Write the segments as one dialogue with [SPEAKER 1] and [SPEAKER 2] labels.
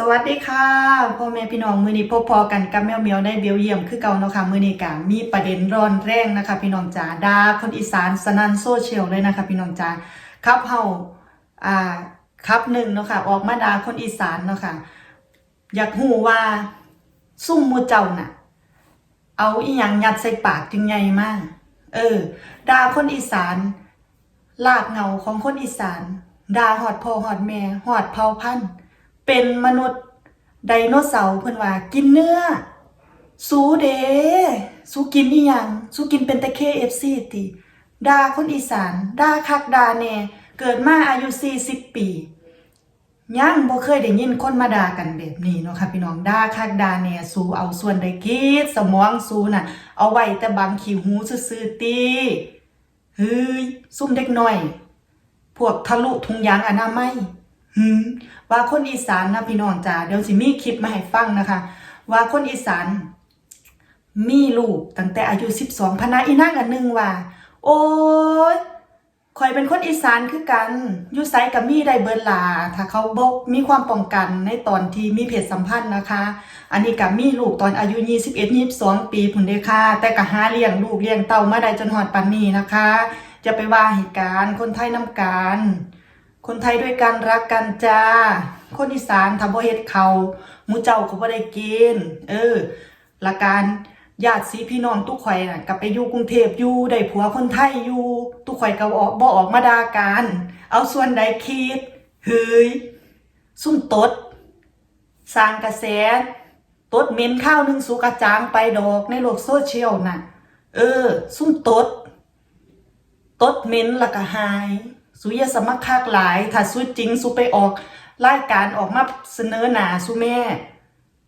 [SPEAKER 1] สวัสดีค่ะพ่อแม่พี่น้องมือนี้พบพอกันกับแมวเมียวในเบลเยียมคือเก่าเนาะค่ะมือนี้กะมีประเด็นร้อนแรงนะคะ พี่น้องจ๋าดาคนอีสานสนันโซเชียลเลยนะคะ พี่น้องจ๋าครับเฮาอ่าครับหนึ่งเนาะค่ะออกมาดาคนอีสานเนาะค่ะอยากหูว่าซุ่มหมูเจ้าน่ะ เอาอีหยังยัดใส่ปากจึงใหญ่มากเออดาคนอีสานลากเงาของคนอีสานดาหอดพ่อหอดแม่หอดเผาพันธุ์ เป็นมนุษย์ไดโนเสาร์เพิ่นว่ากินเนื้อ สูเดสูกินอีหยัง สูกินเป็นแต่ KFC ติดาคนอีสานดาคักดาแน่เกิดมาอายุ40ปียังบ่เคยได้ยินคนมาด่ากันแบบนี้เนาะค่ะพี่น้องด่าคักด่าแน่สู้เอาส่วนใดคิด สมองสู้น่ะ เอาไว้แต่บางขี้หูซื่อๆติเฮ้ยซุ่มเด็กน้อย พวกทะลุถุงยางอนามัย ว่าคนอีสานนะพี่น้องจ๋าเดี๋ยวสิมีคลิปมาให้ฟังนะคะ ว่าคนอีสานมีลูกตั้งแต่อายุ12พนาอีนางอันหนึงว่า โอ้ยข่อยเป็นคนอีสานคือกันยู่ไสกับมีได้เบิดลา ถ้าเขาบกมีความป้องกันในตอนที่มีเพศสัมพันธ์นะคะ อันนี้กับมีลูกตอนอายุ21 22 ปีพุ่นเดค่ะ แต่ก็หาเลี้ยงลูกเลี้ยงเต้ามาได้จนหอดปันนี้นะคะ จะไปว่าเหตุการณ์คนไทยน้ำกัน คนไทยด้วยกันรักกันจ้า คนอีสานทำบ่เฮ็ดเขาหมูเจ้าก็บ่ได้กิน เออละการญาติสีพี่น้องตุกข่อยน่ะกลับไปอยู่กรุงเทพอยู่ได้ผัวคนไทยอยู่ตุกข่อยก็ออกบ่ออกมาดากันเอาส่วนใดคิดเฮ้ยซุ่มตดสร้างกระแสตดเม็นข้าวหนึงสูกระจางไปดอกในโลกโซเชียลน่ะ เออ ซุ่มตด ตดเม็นละก็หาย สุยาสมัครคากหลาย ถ้าสุจริงสุไปออกรายการออกมาเสนอหนาสุแม่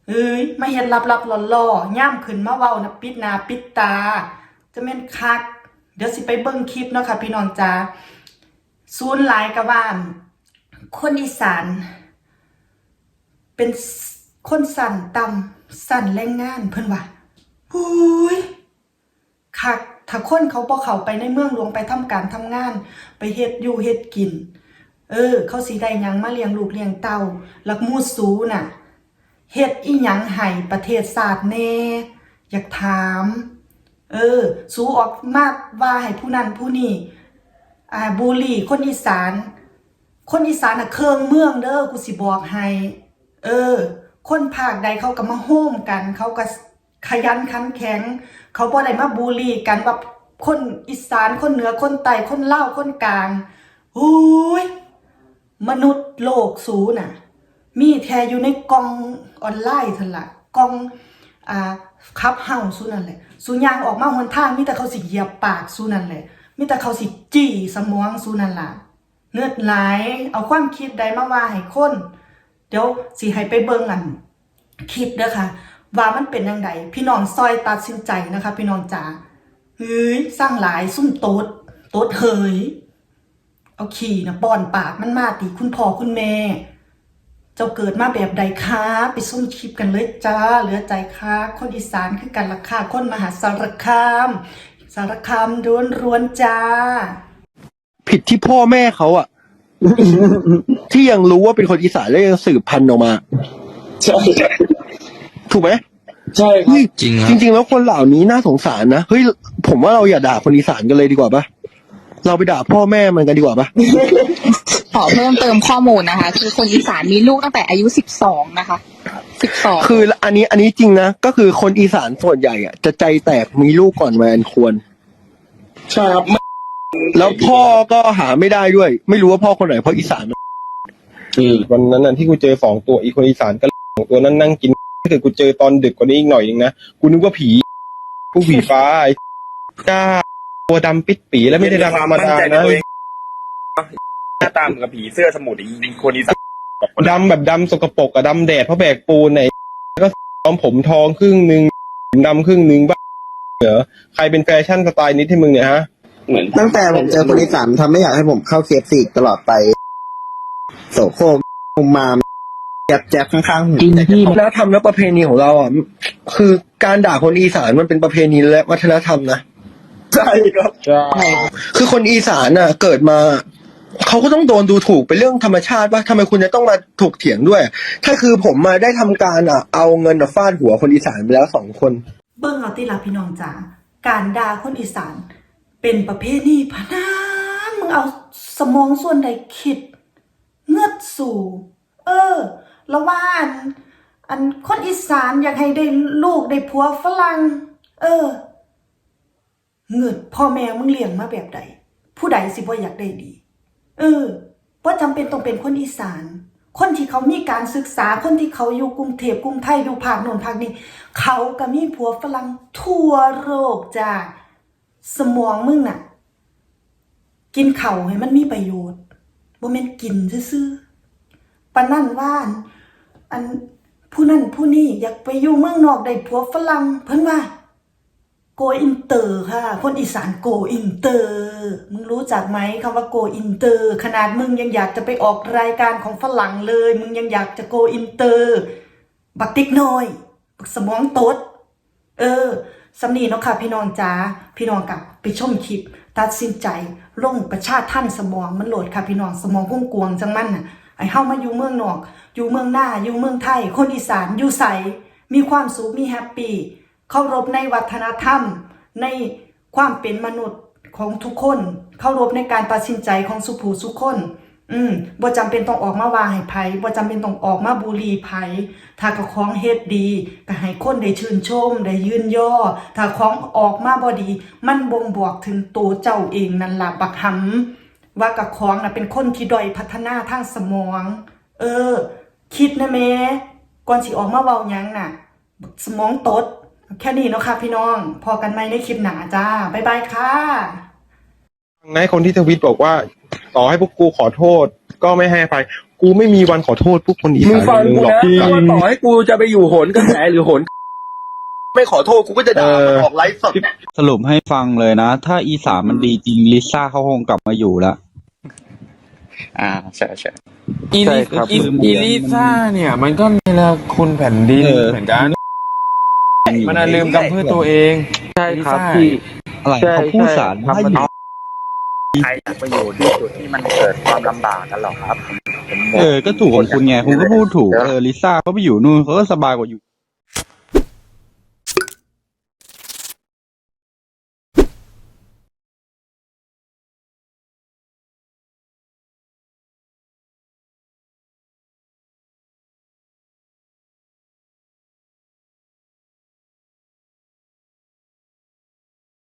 [SPEAKER 1] เฮ้ยมาเห็นลับลับๆหล่อๆย่ามขึ้นมาเว้านะปิดหนาปิดตา จะแม่นคัก เดี๋ยวสิไปเบิ่งคลิปเนาะค่ะพี่น้องจ้าศูนย์หลายกะว่าคนอีสาน เป็นคนสั่นต่ำสั่นแรงงานเพิ่นว่าหุยคัก ถ้าคนเขาบ่เขาไปในเมืองหลวงไปทำการทำงาน ไปเฮ็ดอยู่เฮ็ดกิน เออ เขาสิได้ยังมาเลี้ยงลูกเลี้ยงเต้าหลักมูสูน่ะเฮ็ดอีหยังให้ประเทศศาสตร์แน่อยากถาม เออ สูออกมากว่าให้ผู้นั้นผู้นี้อ่าบูลลี่คนอีสาน คนอีสานน่ะเครื่องเมืองเด้อกูสิบอกให้ เออ คนภาคใดเขาก็มาโฮมกันเขาก็ ขยันขันแข็ง เขาบ่ได้มาบูลลี่กันว่าคนอีสานคนเหนือคนใต้คนเล่าคนกลางโอ้ยมนุษย์โลกสูน่ะ มีแท้อยู่ในกล่องออนไลน์เท่านั้นละกล่องอ่าคับเฮาสูนั่นแหละสูยางออกมาหนทางมีแต่เขาสิเหยียบปากสูนั่นแหละมีแต่เขาสิจี้สมองสูนั่นล่ะเงือดไหลเอาความคิดใดมาว่าให้คน เดี๋ยวสิให้ไปเบิ่งอันคลิปเด้อค่ะ ว่ามันเป็นยังไงพี่น้องซอยตัดสินใจนะคะ พี่น้องจ๋าเฮ้ยสร้างหลายซุ่มโต๊ดโต๊ดเฮยเอาขี่นะป้อนปากมันมาตีคุณพ่อคุณแม่ เจ้าเกิดมาแบบใดคะไปส้มคลิปกันเลยจ้า เหลือใจค่ะคนอีสานคือกันราคาคนมหาสารคาม สารคามร้วนร้วนๆจ้า
[SPEAKER 2] ผิดที่พ่อแม่เขาอะที่ยังรู้ว่าเป็นคนอีสานแล้วยังสืบพันธุ์ออกมา
[SPEAKER 3] ใช่
[SPEAKER 2] ถูกไหม
[SPEAKER 3] ใช่ครับ
[SPEAKER 2] เฮ้ย
[SPEAKER 4] จริงครับ
[SPEAKER 2] จริง ๆ แล้วคนเหล่านี้น่าสงสารนะเฮ้ยผมว่าเราอย่าด่าคนอีสานกันเลยดีกว่าปะเราไปด่าพ่อแม่มันกันดีกว่าปะ
[SPEAKER 5] ขอเพิ่มเติมข้อมูลนะคะ คือคนอีสานมีลูกตั้งแต่อายุสิบสองนะคะสิบสอง
[SPEAKER 2] คืออันนี้อันนี้จริงนะ ก็คือคนอีสานส่วนใหญ่อะจะใจแตกมีลูกก่อนวัยอันควร
[SPEAKER 3] ใช่ครับ
[SPEAKER 2] แล้วพ่อก็หาไม่ได้ด้วย ไม่รู้ว่าพ่อคนไหนเพราะอีสานมัน
[SPEAKER 6] วันนั้นน่ะที่กูเจอสองตัวอีกคนอีสานก็สองตัวนั้นนั่งกิน ถ้าเกิดกูเจอตอนดึกกว่านี้อีกหน่อยนึงนะกูนึกว่าผีผู้ผีฟ้าไอ้จ้าตัวดำปิดปีแล้วไม่ได้ดำธรรมดานะ
[SPEAKER 3] หน้าตาเหมือนกับผีเสื้อสมุทรอีกคนอีสาน
[SPEAKER 6] ดำแบบดำสกปรกอะดำแดดเพราะแบกปูนไหนก็ย้อมผมทองครึ่งหนึ่งผมดำครึ่งหนึ่งบ้าเหรอใครเป็นแฟชั่นสไตล์นี้ให้มึงเนี่ยฮะ
[SPEAKER 3] เหมือน
[SPEAKER 7] ตั้งแต่ผมเจอคนอีสานทำให้อยากให้ผมเข้าเคฟซีตลอดไป โสโครกมุมมาม แจ๊บแจ๊บข้างๆหู
[SPEAKER 2] จริงพี่ วัฒนธรรมและประเพณีของเราอะคือการด่าคนอีสานมันเป็นประเพณีและวัฒนธรรมนะ
[SPEAKER 3] ใช่ครับ
[SPEAKER 6] ใช่
[SPEAKER 2] คือคนอีสานน่ะ เกิดมา เขาก็ต้องโดนดูถูกเป็นเรื่องธรรมชาติว่าทำไมคุณจะต้องมาถกเถียงด้วย ถ้าคือผมมาได้ทำการอะเอาเงินอะฟาดหัวคนอีสานไปแล้วสองคน
[SPEAKER 1] เบิ่งเอาติละพี่น้องจ๋าการด่าคนอีสาน เป็นประเภทนี้พะนามึงเอาสมองส่วนใดคิด เงือดสู่ เออ แล้วว่าอันอันคนอีสานอยากให้ได้ลูกได้ผัวฝรั่งเออเงือดพ่อแม่มึงเลี้ยงมาแบบใด ผู้ใดสิบ่อยากได้ดี เออว่าจำเป็นต้องเป็นคนอีสาน คนที่เขามีการศึกษาคนที่เขาอยู่กรุงเทพกรุงไทยอยู่ภาคโน่นภาคนี้ เขาก็มีผัวฝรั่งทั่วโลกจ้าสมองมึงน่ะ กินเข่าให้มันมีประโยชน์บ่แม่นกินซื่อๆปานนั่นว่าน อันผู้นั่นผู้นี่อยากไปอยู่เมืองนอกได้ผัวฝรั่งเพิ่นว่าโกอินเตอร์ค่ะ คนอีสานโกอินเตอร์ มึงรู้จักไหมคำว่าโกอินเตอร์ ขนาดมึงยังอยากจะไปออกรายการของฝรั่งเลย มึงยังอยากจะโกอินเตอร์ บักติ๊กน้อยบักสมองตด เออสำนีเนาะค่ะ พี่น้องจ๋าพี่น้องกลับไปชมคลิป ตัดสินใจลงประชาท่านสมองมันโหลดค่ะ พี่น้องสมองกุ้งกวงจังมันน่ะ ไอ้เฮามาอยู่เมืองนอก อยู่เมืองหน้า อยู่เมืองไทย คนอีสานอยู่ใส มีความสุข มีแฮปปี้ เคารพในวัฒนธรรม ในความเป็นมนุษย์ของทุกคน เคารพในการตัดสินใจของสุภูสุคน อืมบ่จำเป็นต้องออกมาว่าให้ไผบ่จำเป็นต้องออกมาบูลีไผถ้าก็ของเฮ็ดดีก็ให้คนได้ชื่นชม ได้ยืนย่อ ถ้าของออกมาบ่ดี มันบ่งบอกถึงตัวเจ้าเองนั่นล่ะบักหำ ว่ากับของน่ะเป็นคนที่ด้อยพัฒนาทางสมอง เออ คิดนะแม่ก่อนสิออกมาเว้าหยังน่ะ สมองตด แค่นี้เนาะค่ะพี่น้อง พอกันไหมในคลิปหนาจ้า บ๊ายบายค่ะ
[SPEAKER 6] นายคนที่ทวิตบอกว่า ต่อให้พวกกูขอโทษ ก็ไม่ให้อภัย กูไม่มีวันขอโทษพวกคนอี
[SPEAKER 3] มึ
[SPEAKER 6] สางน
[SPEAKER 3] ฟัง
[SPEAKER 6] มึง
[SPEAKER 3] กู
[SPEAKER 6] หรอก
[SPEAKER 3] นะ
[SPEAKER 6] ที่
[SPEAKER 3] ว่าต่อให้กูจะไปอยู่โหนกระแสหรือโหน
[SPEAKER 2] ไม่ขอโทษกูก็จะด่ามัน
[SPEAKER 6] เออ
[SPEAKER 2] ออกไลฟ์สด
[SPEAKER 4] สรุปให้ฟังเลยนะ ถ้าอีสานมันดีจริงลิซ่าเขาคงกลับมาอยู่แล้ว
[SPEAKER 8] อ่าใช่ใช่
[SPEAKER 3] อี
[SPEAKER 4] ใช่
[SPEAKER 3] ลิ
[SPEAKER 4] ครับ
[SPEAKER 3] อี
[SPEAKER 4] คือ
[SPEAKER 3] อีลิซ่าเนี่ย มันก็ในละคุณแผ่นดิน
[SPEAKER 4] เออ
[SPEAKER 3] เหมือนกันมันน่ะลืมกำพืชตัวเอง
[SPEAKER 4] ใช่ครับ
[SPEAKER 3] ลิซ่า
[SPEAKER 4] พี่ อะไร
[SPEAKER 8] ใช่
[SPEAKER 4] เขาพูด
[SPEAKER 8] ใช่
[SPEAKER 4] สาร
[SPEAKER 8] ครับ
[SPEAKER 4] ถ้า
[SPEAKER 8] มัน
[SPEAKER 4] อยู่
[SPEAKER 8] ใครอยากไปอยู่ที่จุดที่มันเกิดความลำบากกันหรอกครับผมผมบ
[SPEAKER 4] เออก็ถูกของคุณไงคุณก็พูดถูก
[SPEAKER 8] เดี๋ยว
[SPEAKER 4] เออลิซ่าเขาไปอยู่นู่นเขาก็สบายกว่าอยู่